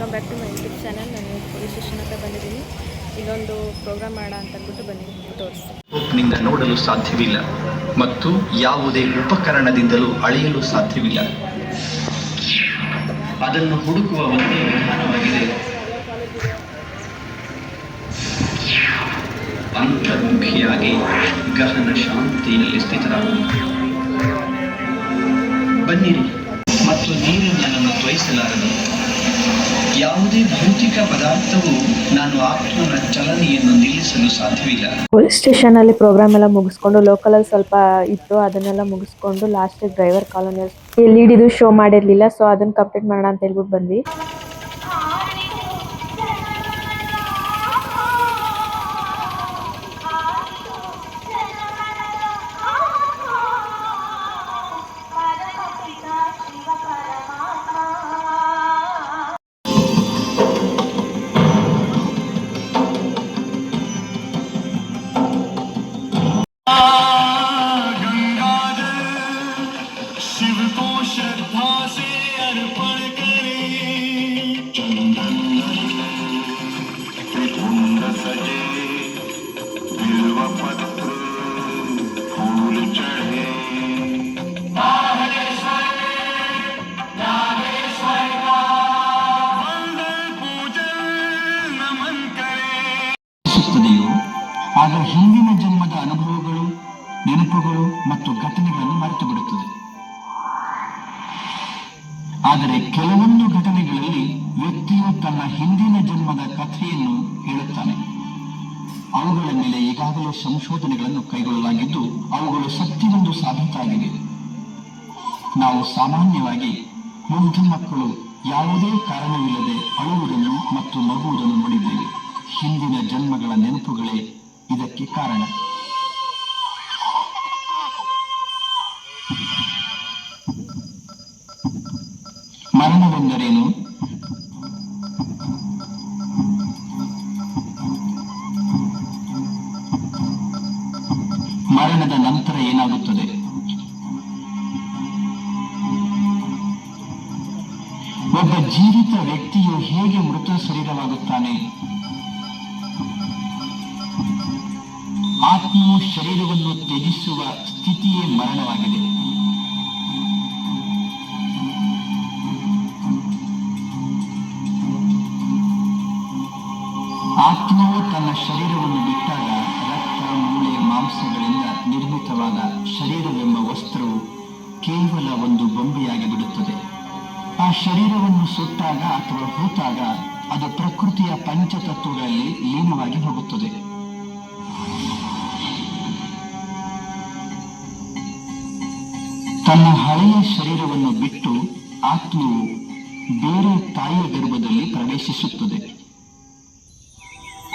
Welcome back to my YouTube channel. ನಾನು police station ಹತ್ರ ಬಂದಿದ್ದೀನಿ. ಇಲ್ಲೊಂದು ಪ್ರೋಗ್ರಾಮ್ ಮಾಡ ಅಂತ ಅಂದ್ಬಿಟ್ಟು ಬಂದಿದ್ದೀನಿ. ತೋರಿಸಿ. ನೋಡಲು ಸಾಧ್ಯವಿಲ್ಲ ಮತ್ತು ಯಾವುದೇ ಉಪಕರಣದಿಂದಲೂ ಅಳೆಯಲು ಸಾಧ್ಯವಿಲ್ಲ. ಅದನ್ನು ಹುಡುಕುವ ಒಂದೇ ವಿಧಾನವಾಗಿದೆ. ಅಂತರ್ಮುಖಿಯಾಗಿ ಗಹನ ಶಾಂತಿಯಲ್ಲಿ ಸ್ಥಿತರಾಗುವುದು. ಬನ್ನಿರಿ. ಮತ್ತು ನೀರು ನನ್ನನ್ನು ತ್ವಯಿಸಲಾರದು. ಯಾವುದೇ ಭೌತಿಕ ಪದಾರ್ಥವು ನಾನು ಆತ್ಮನ ಚಲನೆಯನ್ನು ನಿಲ್ಲಿಸಲು ಸಾಧ್ಯವಿಲ್ಲ. ಪೊಲೀಸ್ ಸ್ಟೇಷನಲ್ಲಿ ಪ್ರೋಗ್ರಾಮ್ ಎಲ್ಲ ಮುಗಿಸ್ಕೊಂಡು ಲೋಕಲಲ್ಲಿ ಸ್ವಲ್ಪ ಇತ್ತು, ಅದನ್ನೆಲ್ಲ ಮುಗಿಸ್ಕೊಂಡು ಲಾಸ್ಟಿಗೆ ಡ್ರೈವರ್ ಕಾಲೋನಿ ಲೀಡ್ ಇದು ಶೋ ಮಾಡಿರಲಿಲ್ಲ ಸೊ ಅದನ್ನು ಕಂಪ್ಲೀಟ್ ಮಾಡೋಣ ಅಂತ ಹೇಳ್ಬಿಟ್ಟು ಬಂದ್ವಿ. ಆಗ ಹಿಂದಿನ ಜನ್ಮದ ಅನುಭವಗಳು ನೆನಪುಗಳು ಮತ್ತು ಘಟನೆಗಳನ್ನು ಆದರೆ ಕೆಲವೊಂದು ಘಟನೆಗಳಲ್ಲಿ ವ್ಯಕ್ತಿಯು ತನ್ನ ಹಿಂದಿನ ಜನ್ಮದ ಕಥೆಯನ್ನು ಹೇಳುತ್ತಾನೆ. ಅವುಗಳ ಮೇಲೆ ಈಗಾಗಲೇ ಸಂಶೋಧನೆಗಳನ್ನು ಕೈಗೊಳ್ಳಲಾಗಿದ್ದು, ಅವುಗಳು ಸತ್ಯವೆಂದು ಸಾಬೀತಾಗಿದೆ. ನಾವು ಸಾಮಾನ್ಯವಾಗಿ ಮುಗ್ಧ ಮಕ್ಕಳು ಯಾವುದೇ ಕಾರಣವಿಲ್ಲದೆ ಅಳುವುದನ್ನು ಮತ್ತು ನಗುವುದನ್ನು ನೋಡಿದ್ದೇವೆ. ಹಿಂದಿನ ಜನ್ಮಗಳ ನೆನಪುಗಳೇ ಇದಕ್ಕೆ ಕಾರಣ. ಮರಣವೆಂದರೇನು? ಮರಣದ ನಂತರ ಏನಾಗುತ್ತದೆ? ಒಬ್ಬ ಜೀವಿತ ವ್ಯಕ್ತಿಯು ಹೇಗೆ ಮೃತ ಶರೀರವಾಗುತ್ತಾನೆ? ಆತ್ಮವು ಶರೀರವನ್ನು ತ್ಯಜಿಸುವ ಸ್ಥಿತಿಯೇ ಮರಣವಾಗಿದೆ. ಆತ್ಮವು ತನ್ನ ಶರೀರವನ್ನು ಬಿಟ್ಟಾಗ ರಕ್ತ, ಮೂಳೆ, ಮಾಂಸಗಳಿಂದ ನಿರ್ಮಿತವಾದ ಶರೀರವೆಂಬ ವಸ್ತ್ರವು ಕೇವಲ ಒಂದು ಬೊಂಬೆಯಾಗಿ ಬಿಡುತ್ತದೆ. ಆ ಶರೀರವನ್ನು ಸುಟ್ಟಾಗ ಅಥವಾ ಹೂತಾಗ ಅದು ಪ್ರಕೃತಿಯ ಪಂಚತತ್ವಗಳಲ್ಲಿ ಲೀನವಾಗಿ ಹೋಗುತ್ತದೆ. ತನ್ನ ಹಳೆಯ ಶರೀರವನ್ನು ಬಿಟ್ಟು ಆತ್ಮವು ಬೇರೆ ತಾಯಿಯ ಗರ್ಭದಲ್ಲಿ ಪ್ರವೇಶಿಸುತ್ತದೆ.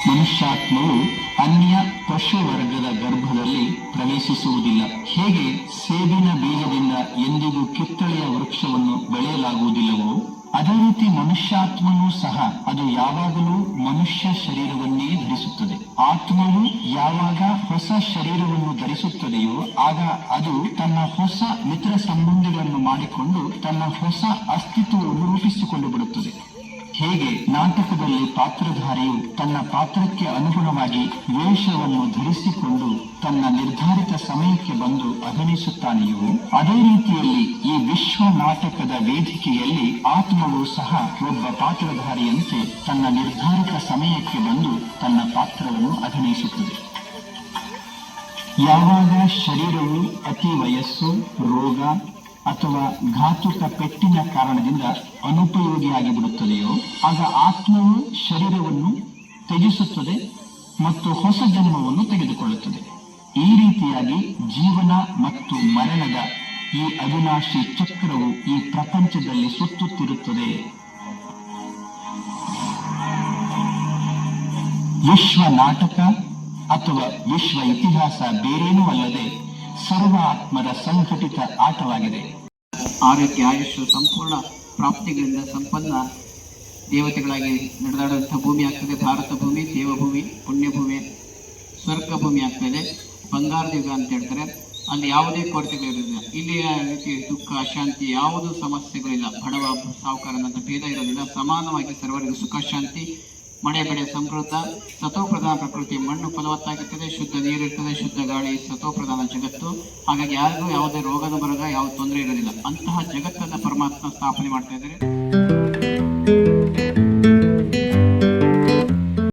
ಮನುಷ್ಯಾತ್ಮವು ಅನ್ಯ ಪಶು ವರ್ಗದ ಗರ್ಭದಲ್ಲಿ ಪ್ರವೇಶಿಸುವುದಿಲ್ಲ. ಹೇಗೆ ಸೇಬಿನ ಬೀಜದಿಂದ ಎಂದಿಗೂ ಕಿತ್ತಳೆಯ ವೃಕ್ಷವನ್ನು ಬೆಳೆಯಲಾಗುವುದಿಲ್ಲವೋ, ಅದೇ ರೀತಿ ಮನುಷ್ಯಾತ್ಮನೂ ಸಹ ಅದು ಯಾವಾಗಲೂ ಮನುಷ್ಯ ಶರೀರವನ್ನೇ ಧರಿಸುತ್ತದೆ. ಆತ್ಮವು ಯಾವಾಗ ಹೊಸ ಶರೀರವನ್ನು ಧರಿಸುತ್ತದೆಯೋ, ಆಗ ಅದು ತನ್ನ ಹೊಸ ಮಿತ್ರ ಸಂಬಂಧಗಳನ್ನು ಮಾಡಿಕೊಂಡು ತನ್ನ ಹೊಸ ಅಸ್ತಿತ್ವವನ್ನು ರೂಪಿಸಿಕೊಂಡು ಬಿಡುತ್ತದೆ. ಹೇಗೆ ನಾಟಕದಲ್ಲಿ ಪಾತ್ರಧಾರಿಯು ತನ್ನ ಪಾತ್ರಕ್ಕೆ ಅನುಗುಣವಾಗಿ ವೇಷವನ್ನು ಧರಿಸಿಕೊಂಡು ತನ್ನ ನಿರ್ಧಾರಿತ ಸಮಯಕ್ಕೆ ಬಂದು ಅಭಿನಯಿಸುತ್ತಾನೆಯೋ? ಅದೇ ರೀತಿಯಲ್ಲಿ ಈ ವಿಶ್ವ ನಾಟಕದ ವೇದಿಕೆಯಲ್ಲಿ ಆತ್ಮವು ಸಹ ಒಬ್ಬ ಪಾತ್ರಧಾರಿಯಂತೆ ತನ್ನ ನಿರ್ಧಾರಿತ ಸಮಯಕ್ಕೆ ಬಂದು ತನ್ನ ಪಾತ್ರವನ್ನು ಅಭಿನಯಿಸುತ್ತದೆ. ಯಾವಾಗ ಶರೀರವು ಅತಿ ವಯಸ್ಸು, ರೋಗ ಅಥವಾ ಘಾತುಕ ಪೆಟ್ಟಿನ ಕಾರಣದಿಂದ ಅನುಪಯೋಗಿಯಾಗಿ ಬಿಡುತ್ತದೆಯೋ ಆಗ ಆತ್ಮವು ಶರೀರವನ್ನು ತ್ಯಜಿಸುತ್ತದೆ ಮತ್ತು ಹೊಸ ಜನ್ಮವನ್ನು ತೆಗೆದುಕೊಳ್ಳುತ್ತದೆ. ಈ ರೀತಿಯಾಗಿ ಜೀವನ ಮತ್ತು ಮರಣದ ಈ ಅವಿನಾಶಿ ಚಕ್ರವು ಈ ಪ್ರಪಂಚದಲ್ಲಿ ಸುತ್ತುತ್ತಿರುತ್ತದೆ. ವಿಶ್ವ ನಾಟಕ ಅಥವಾ ವಿಶ್ವ ಇತಿಹಾಸ ಬೇರೇನೂ ಅಲ್ಲದೆ ಸರ್ವ ಆತ್ಮರ ಸಂಘಟಿತ ಆಟವಾಗಿದೆ. ಆರೋಗ್ಯ ಆಯುಷ್ಯ ಸಂಪೂರ್ಣ ಪ್ರಾಪ್ತಿಗಳಿಂದ ಸಂಪನ್ನ ದೇವತೆಗಳಾಗಿ ನಡೆದಾಡುವಂಥ ಭೂಮಿ ಆಗ್ತದೆ. ಭಾರತ ಭೂಮಿ, ದೇವಭೂಮಿ, ಪುಣ್ಯಭೂಮಿ, ಸ್ವರ್ಗ ಭೂಮಿ ಆಗ್ತದೆ. ಬಂಗಾರದ ಯುಗ ಅಂತ ಹೇಳ್ತಾರೆ. ಅಲ್ಲಿ ಯಾವುದೇ ಕೊರತೆಗಳಿರೋದಿಲ್ಲ ಇಲ್ಲಿ ಇಲ್ಲಿಯ ರೀತಿ ದುಃಖ, ಅಶಾಂತಿ, ಯಾವುದೂ ಸಮಸ್ಯೆಗಳಿಲ್ಲ. ಬಡವ ಸಾಹುಕಾರನಂತ ಭೇದ ಇರೋದಿಲ್ಲ. ಸಮಾನವಾಗಿ ಸರ್ವರಿಗೂ ಸುಖ, ಶಾಂತಿ ಮಳೆ, ಬೆಳೆ ಸಮೃದ್ಧ ಸತೋಪ್ರಧಾನ ಪ್ರಕೃತಿ ಮಣ್ಣು ಫಲವತ್ತಾಗಿರ್ತದೆ, ಶುದ್ಧ ನೀರಿರ್ತದೆ, ಶುದ್ಧ ಗಾಳಿ ಸತೋಪ್ರಧಾನ ಜಗತ್ತು. ಹಾಗಾಗಿ ಯಾರಿಗೂ ಯಾವುದೇ ರೋಗದ ಬರಗ, ಯಾವ ತೊಂದರೆ ಇರೋದಿಲ್ಲ. ಅಂತಹ ಜಗತ್ತನ್ನು ಪರಮಾತ್ಮ ಸ್ಥಾಪನೆ ಮಾಡ್ತಾ ಇದ್ದಾರೆ.